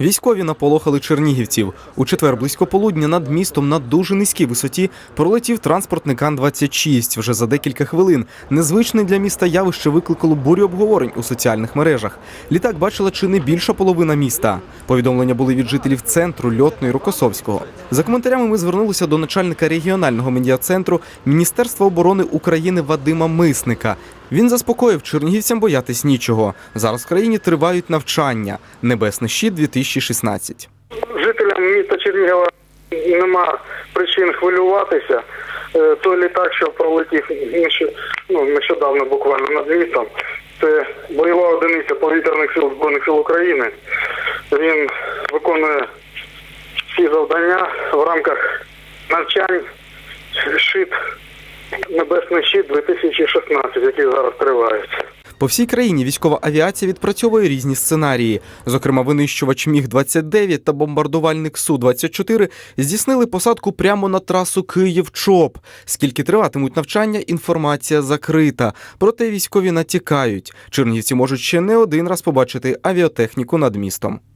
Військові наполохали чернігівців. У четвер близько полудня над містом на дуже низькій висоті пролетів транспортник Ан-26 вже за декілька хвилин. Незвичне для міста явище викликало бурю обговорень у соціальних мережах. Літак бачила чи не більша половина міста. Повідомлення були від жителів центру Льотної Рокосовського. За коментарями ми звернулися до начальника регіонального медіа-центру Міністерства оборони України Вадима Мисника. Він заспокоїв чернігівцям боятись нічого. Зараз в країні тривають навчання. Небесний щит 2016 Жителям міста Чернігова нема причин хвилюватися. Е, Той літак, що пролетів ну, нещодавно буквально над містом, це бойова одиниця повітряних сил Збройних сил України. Він виконує всі завдання в рамках навчань щит Небесний щит 2016, який зараз. По всій країні військова авіація відпрацьовує різні сценарії. Зокрема, винищувач Міг 29 та бомбардувальник Су 24 здійснили посадку прямо на трасу Київ-Чоп. Скільки триватимуть навчання, інформація закрита. Проте військові натякають. Чернігівці можуть ще не один раз побачити авіатехніку над містом.